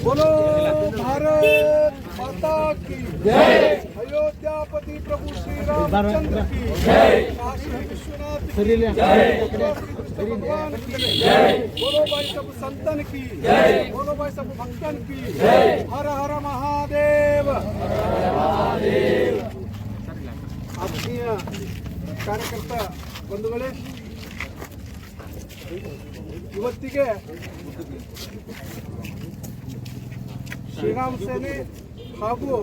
बोलो भारत माता की जय अयोध्यापति प्रभु श्री रामचंद्र की जय काशी विश्वनाथ की जय भगवान की जय बोलो भाई सब संतन की जय बोलो भाई सब भक्तन की जय हर हर महादेव ಆತ್ಮೀಯ ಕಾರ್ಯಕರ್ತ ಬಂಧುಗಳೇ ಇವತ್ತಿಗೆ ಶ್ರೀರಾಮ್ ಸೇನೆ ಹಾಗೂ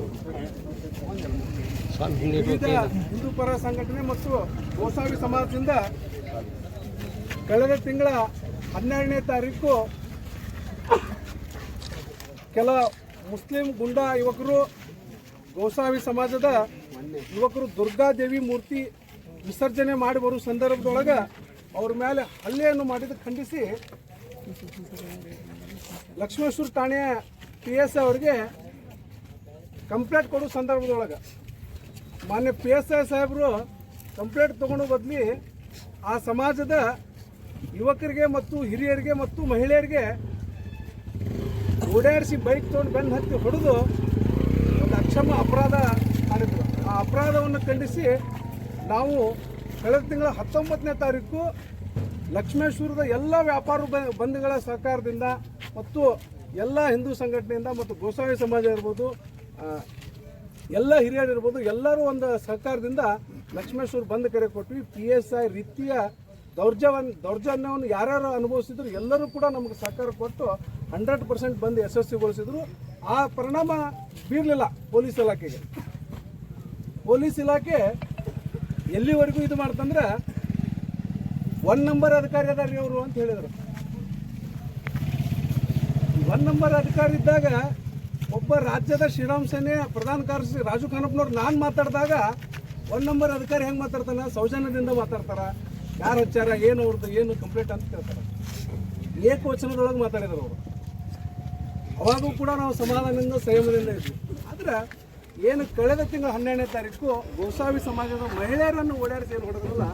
ವಿವಿಧ ಹಿಂದೂ ಪರ ಸಂಘಟನೆ ಮತ್ತು ಗೋಸಾವಿ ಸಮಾಜದಿಂದ ಕಳೆದ ತಿಂಗಳ ಹನ್ನೆರಡನೇ ತಾರೀಕು ಕೆಲ ಮುಸ್ಲಿಂ ಗುಂಡಾ ಯುವಕರು ಗೋಸಾವಿ ಸಮಾಜದ ಯುವಕರು ದುರ್ಗಾದೇವಿ ಮೂರ್ತಿ ವಿಸರ್ಜನೆ ಮಾಡಿ ಬರುವ ಸಂದರ್ಭದೊಳಗೆ ಅವ್ರ ಮೇಲೆ ಹಲ್ಲೆಯನ್ನು ಮಾಡಿದ ಖಂಡಿಸಿ ಲಕ್ಷ್ಮೇಶ್ವರ ಠಾಣೆಯ ಪಿ ಎಸ್ ಅವರಿಗೆ ಕಂಪ್ಲೇಂಟ್ ಕೊಡೋ ಸಂದರ್ಭದೊಳಗೆ. ಮಾನ್ಯ ಪಿ ಎಸ್ ಐ ಸಾಹೇಬರು ಕಂಪ್ಲೇಂಟ್ ತಗೊಂಡು ಬದಲಿ ಆ ಸಮಾಜದ ಯುವಕರಿಗೆ ಮತ್ತು ಹಿರಿಯರಿಗೆ ಮತ್ತು ಮಹಿಳೆಯರಿಗೆ ಓಡಾಡಿಸಿ ಬೈಕ್ ತೊಗೊಂಡು ಬೆನ್ನು ಹತ್ತಿ ಹೊಡೆದು ಒಂದು ಅಕ್ಷಮ ಅಪರಾಧ ಮಾಡಿದ್ರು. ಆ ಅಪರಾಧವನ್ನು ಖಂಡಿಸಿ ನಾವು ಕಳೆದ ತಿಂಗಳ ಹತ್ತೊಂಬತ್ತನೇ ತಾರೀಕು ಲಕ್ಷ್ಮೇಶ್ವರದ ಎಲ್ಲ ವ್ಯಾಪಾರ ಬಂಧುಗಳ ಸಹಕಾರದಿಂದ ಮತ್ತು ಎಲ್ಲ ಹಿಂದೂ ಸಂಘಟನೆಯಿಂದ ಮತ್ತು ಗೋಸ್ವಾಮಿ ಸಮಾಜ ಇರ್ಬೋದು ಎಲ್ಲ ಹಿರಿಯರು ಇರ್ಬೋದು, ಎಲ್ಲರೂ ಒಂದು ಸಹಕಾರದಿಂದ ಲಕ್ಷ್ಮೇಶ್ವರ ಬಂದ್ ಕರೆ ಕೊಟ್ವಿ. ಪಿ ಎಸ್ ಐ ರೀತಿಯ ದೌರ್ಜವನ್, ದೌರ್ಜನ್ಯವನ್ನು ಯಾರ್ಯಾರು ಅನುಭವಿಸಿದ್ರು ಎಲ್ಲರೂ ಕೂಡ ನಮಗೆ ಸಹಕಾರ ಕೊಟ್ಟು ಹಂಡ್ರೆಡ್ ಪರ್ಸೆಂಟ್ ಬಂದು ಯಶಸ್ವಿಗೊಳಿಸಿದ್ರು. ಆ ಪರಿಣಾಮ ಬೀರಲಿಲ್ಲ ಪೊಲೀಸ್ ಇಲಾಖೆಗೆ. ಪೊಲೀಸ್ ಇಲಾಖೆ ಎಲ್ಲಿವರೆಗೂ ಇದು ಮಾಡ್ತಂದ್ರೆ ಒನ್ ನಂಬರ್ ಅಧಿಕಾರಿ ಅದಾರ್ರಿ ಅವರು ಅಂತ ಹೇಳಿದರು. ಒನ್ ನಂಬರ್ ಅಧಿಕಾರಿ ಇದ್ದಾಗ ಒಬ್ಬ ರಾಜ್ಯದ ಶ್ರೀರಾಮ್ ಸೇನೆ ಪ್ರಧಾನ ಕಾರ್ಯದರ್ಶಿ ರಾಜು ಖಾನಪ್ಪನವ್ರು ನಾನು ಮಾತಾಡಿದಾಗ ಒನ್ ನಂಬರ್ ಅಧಿಕಾರಿ ಹೆಂಗೆ ಮಾತಾಡ್ತಾನೆ? ಸೌಜನ್ಯದಿಂದ ಮಾತಾಡ್ತಾರ. ಯಾರು ಹಚ್ಚಾರ ಏನು ಅವ್ರದ್ದು ಏನು ಕಂಪ್ಲೇಂಟ್ ಅಂತ ಕೇಳ್ತಾರೆ. ಏಕವಚನದೊಳಗೆ ಮಾತಾಡಿದರು ಅವರು. ಅವಾಗೂ ಕೂಡ ನಾವು ಸಮಾಧಾನದಿಂದ, ಸಂಯಮದಿಂದ ಇದ್ವಿ. ಆದ್ರೆ ಏನು ಕಳೆದ ತಿಂಗಳ ಹನ್ನೆರಡನೇ ತಾರೀಕು ಗೋಸಾವಿ ಸಮಾಜದ ಮಹಿಳೆಯರನ್ನು ಓಡಾಡಿಸಿ ಏನು ಹೊಡೆದ್ರಲ್ಲ,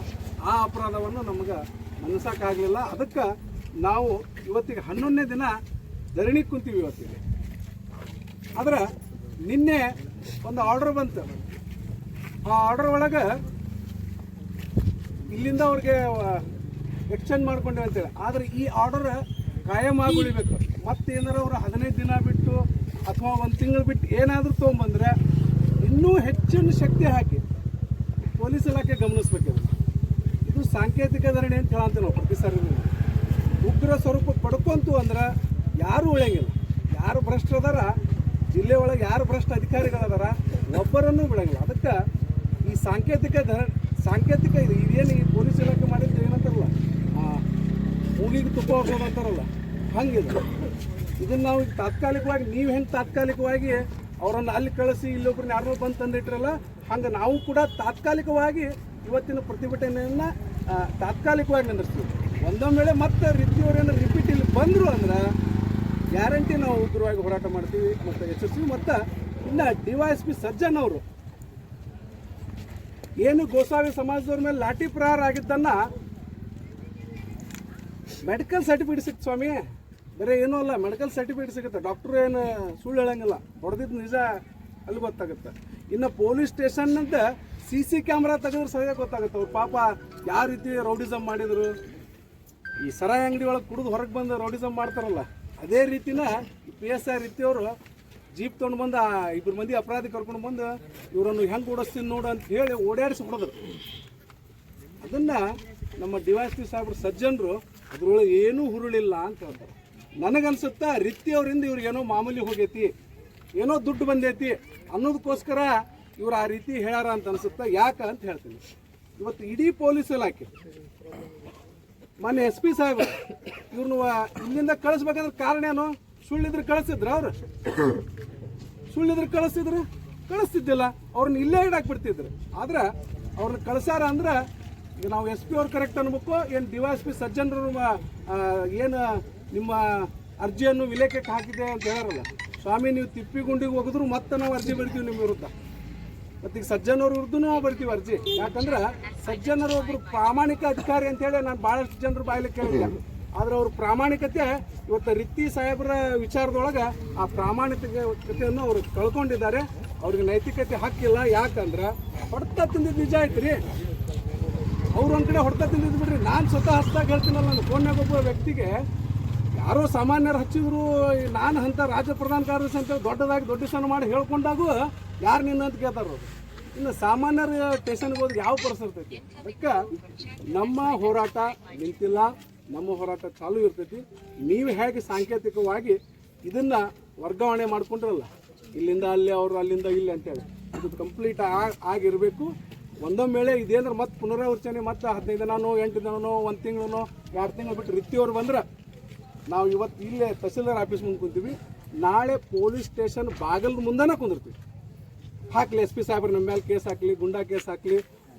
ಆ ಅಪರಾಧವನ್ನು ನಮಗೆ ಮನಸ್ಸಕ್ಕಾಗಲಿಲ್ಲ ಅದಕ್ಕೆ ನಾವು ಇವತ್ತಿಗೆ ಹನ್ನೊಂದನೇ ದಿನ ಧರಣಿ ಕುಂತೀವಿ ಇವತ್ತಿಗೆ. ಆದ್ರೆ ನಿನ್ನೆ ಒಂದು ಆರ್ಡರ್ ಬಂತು. ಆ ಆರ್ಡರ್ ಒಳಗೆ ಇಲ್ಲಿಂದ ಅವ್ರಿಗೆ ಎಕ್ಸ್ಚೇಂಜ್ ಮಾಡ್ಕೊಂಡೇವೆ ಅಂತೇಳಿ. ಆದ್ರೆ ಈ ಆರ್ಡರ್ ಕಾಯಂ ಆಗಿ ಉಳಿಬೇಕು. ಮತ್ತೇನಾರ ಅವ್ರು ಹದಿನೈದು ದಿನ ಬಿಟ್ಟು ಅಥವಾ ಒಂದು ತಿಂಗಳು ಬಿಟ್ಟು ಏನಾದರೂ ತೊಗೊಂಬಂದ್ರೆ ಇನ್ನೂ ಹೆಚ್ಚಿನ ಶಕ್ತಿ ಹಾಕಿ ಪೊಲೀಸ್ ಇಲಾಖೆ ಗಮನಿಸ್ಬೇಕು ಇದು ಸಾಂಕೇತಿಕ ಧರಣಿ ಅಂತ ಹೇಳಂತ ನಾವು ಪ್ರತಿ ಸಾರಿ ಉಗ್ರ ಸ್ವರೂಪ ಪಡ್ಕೊಂತು ಅಂದ್ರೆ ಯಾರು ಉಳಿಯಂಗಿಲ್ಲ. ಯಾರು ಭ್ರಷ್ಟರದಾರ ಜಿಲ್ಲೆ ಒಳಗೆ ಯಾರು ಭ್ರಷ್ಟ ಅಧಿಕಾರಿಗಳದಾರ ಒಬ್ಬರನ್ನೂ ಬಿಡಂಗಿಲ್ಲ. ಅದಕ್ಕೆ ಈ ಸಾಂಕೇತಿಕ ಧರ ಸಾಂಕೇತಿಕ ಇದು ಇದೇನು ಈ ಪೊಲೀಸ್ ಇಲಾಖೆ ಮಾಡಿದ್ದು ಏನಂತಾರಲ್ಲ? ಮೂಗಿಗೆ ತುಪ್ಪ ಹೋಗೋದು ಅಂತಾರಲ್ಲ? ಹಂಗಿದೆ ಇದನ್ನು ನಾವು ತಾತ್ಕಾಲಿಕವಾಗಿ, ನೀವು ಹೆಂಗೆ ತಾತ್ಕಾಲಿಕವಾಗಿ ಅವರನ್ನು ಅಲ್ಲಿ ಕಳಿಸಿ ಇಲ್ಲೊಬ್ರನ್ನ ಯಾರನ್ನೋ ಬಂದು ತಂದಿಟ್ರಲ್ಲ, ಹಂಗೆ ನಾವು ಕೂಡ ತಾತ್ಕಾಲಿಕವಾಗಿ ಇವತ್ತಿನ ಪ್ರತಿಭಟನೆಯನ್ನು ತಾತ್ಕಾಲಿಕವಾಗಿ ನಿಂದಿರ್ತೀವಿ ಒಂದೊಂದು ವೇಳೆ ಮತ್ತೆ ರೀತಿಯವರೇನು ರಿಪೀಟ್ ಇಲ್ಲಿ ಬಂದರು ಅಂದ್ರೆ ಗ್ಯಾರಂಟಿ ನಾವು ಉಗ್ರವಾಗಿ ಹೋರಾಟ ಮಾಡ್ತೀವಿ, ಮತ್ತು ಯಶಸ್ವಿ, ಮತ್ತು ಇನ್ನು D Y S P Sajjan ಅವರು. ಏನು ಗೋಸಾವಿ ಸಮಾಜದವ್ರ ಮೇಲೆ ಲಾಠಿ ಪ್ರಹಾರ ಆಗಿದ್ದನ್ನ ಮೆಡಿಕಲ್ ಸರ್ಟಿಫಿಕೇಟ್ ಸಿಕ್ತು ಸ್ವಾಮಿ. ಬರೀ ಏನೂ ಅಲ್ಲ ಮೆಡಿಕಲ್ ಸರ್ಟಿಫಿಕೇಟ್ ಸಿಗುತ್ತೆ. ಡಾಕ್ಟ್ರು ಏನು ಸುಳ್ಳು ಹೇಳಂಗಿಲ್ಲ. ಹೊಡೆದಿದ್ದು ನಿಜ ಅಲ್ಲಿ ಗೊತ್ತಾಗುತ್ತೆ. ಇನ್ನು ಪೊಲೀಸ್ ಸ್ಟೇಷನ್ ಅಂತ ಸಿ ಸಿ ಕ್ಯಾಮ್ರಾ ತೆಗೆದ್ರೆ ಸರಿಯಾಗಿ ಗೊತ್ತಾಗುತ್ತೆ. ಅವ್ರು ಪಾಪ ಯಾವ ರೀತಿ ರೌಡಿಸಮ್ ಮಾಡಿದರು. ಈ ಸರಾಯಿ ಅಂಗಡಿ ಒಳಗೆ ಕುಡಿದು ಹೊರಗೆ ಬಂದು ರೌಡಿಸಮ್ ಮಾಡ್ತಾರಲ್ಲ, ಅದೇ ರೀತಿನ ಪಿ ಎಸ್ ಐ ರೀತಿಯವರು ಜೀಪ್ ತೊಗೊಂಡು ಬಂದು, ಆ ಇಬ್ಬರು ಮಂದಿ ಅಪರಾಧಿ ಕರ್ಕೊಂಡು ಬಂದು ಇವರನ್ನು ಹೆಂಗೆ ಓಡಿಸ್ತೀನಿ ನೋಡು ಅಂತ ಹೇಳಿ ಓಡಾಡಿಸಿ ಹೊಡೆದ್ರು. ಅದನ್ನು ನಮ್ಮ ಡಿ ವೈ ಎಸ್ ಪಿ ಸಾಹೇಬ್ರು, ಸಜ್ಜನರು ಅದರೊಳಗೆ ಏನೂ ಹುರುಳಿಲ್ಲ ಅಂತ ಹೇಳ್ತಾರೆ. ನನಗನ್ಸುತ್ತಾ ರಿತ್ತಿ ಅವರಿಂದ ಇವ್ರಿಗೆ ಏನೋ ಮಾಮೂಲಿ ಹೋಗೈತಿ, ಏನೋ ದುಡ್ಡು ಬಂದೈತಿ ಅನ್ನೋದಕ್ಕೋಸ್ಕರ ಇವ್ರು ಆ ರೀತಿ ಹೇಳ್ಯಾರ ಅಂತ ಅನ್ಸುತ್ತಾ ಯಾಕೆ ಅಂತ ಹೇಳ್ತೀನಿ. ಇವತ್ತು ಇಡೀ ಪೊಲೀಸ್ ಇಲಾಖೆ, ಮೊನ್ನೆ ಎಸ್ ಪಿ ಸಾಹೇಬ್ ಇವ್ರನ್ನ ಇಲ್ಲಿಂದ ಕಳಿಸ್ಬೇಕಂದ್ರೆ ಕಾರಣ ಏನು? ಸುಳ್ಳಿದ್ರೆ ಕಳಿಸಿದ್ರ ಅವ್ರು? ಸುಳ್ಳಿದ್ರೆ ಕಳಿಸ್ತಿದ್ರು ಕಳಿಸ್ತಿದ್ದಿಲ್ಲ. ಅವ್ರನ್ನ ಇಲ್ಲೇ ಇಡಾಕ್ ಬಿಡ್ತಿದ್ರು ಆದ್ರೆ ಅವ್ರನ್ನ ಕಳಿಸಾರ ಅಂದ್ರೆ ನಾವು ಎಸ್ ಪಿ ಅವ್ರು ಕರೆಕ್ಟ್ ಅನ್ಬೇಕು, ಏನು ಡಿ ಎಸ್ ಪಿ ಸಜ್ಜನರು ಏನು ನಿಮ್ಮ ಅರ್ಜಿಯನ್ನು ವಿಲೇಖಕ್ಕೆ ಹಾಕಿದೆ ಅಂತ ಹೇಳಾರಲ್ಲ ಸ್ವಾಮಿ, ನೀವು ತಿಪ್ಪಿಗುಂಡಿಗೆ ಹೋಗಿದ್ರು ಮತ್ತೆ ನಾವು ಅರ್ಜಿ ಬರ್ತೀವಿ ನಿಮ್ಮ ವಿರುದ್ಧ. ಮತ್ತು ಈಗ ಸಜ್ಜನವ್ರ ವಿರುದ್ಧ ನಾವು ಬರ್ತೀವಿ ಅರ್ಜಿ. ಯಾಕಂದ್ರೆ ಸಜ್ಜನರು ಒಬ್ರು ಪ್ರಾಮಾಣಿಕ ಅಧಿಕಾರಿ ಅಂತೇಳಿ ನಾನು ಭಾಳಷ್ಟು ಜನರು ಬಾಯಲ್ಲಿ ಕೇಳಿದ್ದೆ. ಆದ್ರೆ ಅವ್ರ ಪ್ರಾಮಾಣಿಕತೆ ಇವತ್ತು ರಿತ್ತಿ ಸಾಹೇಬರ ವಿಚಾರದೊಳಗೆ ಆ ಪ್ರಾಮಾಣಿಕತೆಯನ್ನು ಅವರು ಕಳ್ಕೊಂಡಿದ್ದಾರೆ. ಅವ್ರಿಗೆ ನೈತಿಕತೆ ಹಕ್ಕಿಲ್ಲ. ಯಾಕಂದ್ರೆ ಹೊಡೆತ ತಿಂದಿದ್ದು ನಿಜ ಐತ್ರಿ. ಅವ್ರ ಒಂದ್ ಕಡೆ ಹೊಡೆತ ತಿಂದಿದ್ದು ಬಿಡ್ರಿ. ನಾನು ಸ್ವತಃ ಹಸ್ತಾಗಿ ಹೇಳ್ತೀನಲ್ಲ ನನ್ನ ಫೋನ್ಯಾಗ ಒಬ್ಬ ವ್ಯಕ್ತಿಗೆ ಯಾರೋ ಸಾಮಾನ್ಯರು ಹಚ್ಚಿದ್ರು ನಾನು ಅಂತ ರಾಜ್ಯ ಪ್ರಧಾನ ಕಾರ್ಯದರ್ಶಿ ಅಂತ ದೊಡ್ಡದಾಗಿ ದೊಡ್ಡ ಸ್ಥಾನ ಮಾಡಿ ಹೇಳ್ಕೊಂಡಾಗೂ ಯಾರು ನಿನ್ನ ಅಂತ ಕೇಳ್ತಾರ ಇನ್ನು ಸಾಮಾನ್ಯರ ಸ್ಟೇಷನ್ಗೆ ಹೋದ್ರೆ ಯಾವ ಪರಿಸ್ಥಿತಿ ಅದಕ್ಕೆ ನಮ್ಮ ಹೋರಾಟ ನಿಂತಿಲ್ಲ, ನಮ್ಮ ಹೋರಾಟ ಚಾಲು ಇರ್ತೈತಿ. ನೀವು ಹೇಗೆ ಸಾಂಕೇತಿಕವಾಗಿ ಇದನ್ನ ವರ್ಗಾವಣೆ ಮಾಡ್ಕೊಂಡ್ರಲ್ಲ, ಇಲ್ಲಿಂದ ಅಲ್ಲಿ ಅವರು ಅಲ್ಲಿಂದ ಇಲ್ಲಿ ಅಂತೇಳಿ ಇದು ಕಂಪ್ಲೀಟ್ ಆಗಿರಬೇಕು. ಒಂದೊಮ್ಮೆ ವೇಳೆ ಇದೇಂದ್ರೆ ಮತ್ತೆ ಪುನರಾವರ್ತನೆ ಮತ್ತೆ ಹದಿನೈದು ದಿನನೋ, ಎಂಟು ದಿನನೋ, ಒಂದು ತಿಂಗಳನೋ, ಎರಡು ತಿಂಗಳು ಬಿಟ್ಟು ರೀತಿಯವ್ರು ಬಂದ್ರೆ ನಾವು ಇವತ್ತು ಇಲ್ಲೇ ತಹಸೀಲ್ದಾರ್ ಆಫೀಸ್ ಮುಂದೆ ಕುಂತೀವಿ. ನಾಳೆ ಪೊಲೀಸ್ ಸ್ಟೇಷನ್ ಬಾಗಿಲ್ ಮುಂದೆನೇ ಕುಂದಿರ್ತೀವಿ. ಹಾಕಲಿ ಎಸ್ ಪಿ ಸಾಹೇಬ್ರು ನಮ್ಮ ಮೇಲೆ ಕೇಸ್ ಹಾಕಲಿ, ಗುಂಡಾ ಕೇಸ್ ಹಾಕಲಿ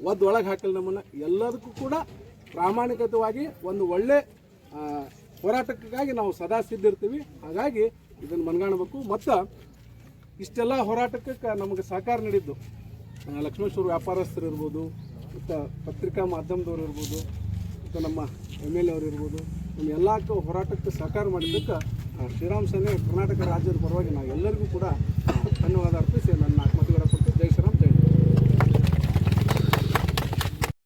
ಒದ್ದೊಳಗೆ ಹಾಕಲಿ ನಮ್ಮನ್ನು. ಎಲ್ಲದಕ್ಕೂ ಕೂಡ ಪ್ರಾಮಾಣಿಕತವಾಗಿ ಒಂದು ಒಳ್ಳೆ ಹೋರಾಟಕ್ಕಾಗಿ ನಾವು ಸದಾ ಸಿದ್ಧಿರ್ತೀವಿ. ಹಾಗಾಗಿ ಇದನ್ನು ಮನಗಾಣಬೇಕು. ಮತ್ತು ಇಷ್ಟೆಲ್ಲ ಹೋರಾಟಕ್ಕೆ ನಮಗೆ ಸಹಕಾರ ನೀಡಿದ್ದು ಲಕ್ಷ್ಮೇಶ್ವರ ವ್ಯಾಪಾರಸ್ಥರು ಇರ್ಬೋದು ಮತ್ತು ಪತ್ರಿಕಾ ಮಾಧ್ಯಮದವ್ರು ಇರ್ಬೋದು ಮತ್ತು ನಮ್ಮ ಎಂ ಎಲ್ ಎ ಅವರು ಇರ್ಬೋದು, ನಮ್ಮ ಎಲ್ಲ ಹೋರಾಟಕ್ಕೆ ಸಹಕಾರ ಮಾಡಿದ್ದಕ್ಕೆ ಶ್ರೀರಾಮ್ ಸೇನೆ ಕರ್ನಾಟಕ ರಾಜ್ಯದ ಪರವಾಗಿ ನಾವು ಎಲ್ಲರಿಗೂ ಕೂಡ ಧನ್ಯವಾದ ಅರ್ಪಿಸಿ ನನ್ನ ಮಾತುಗಳ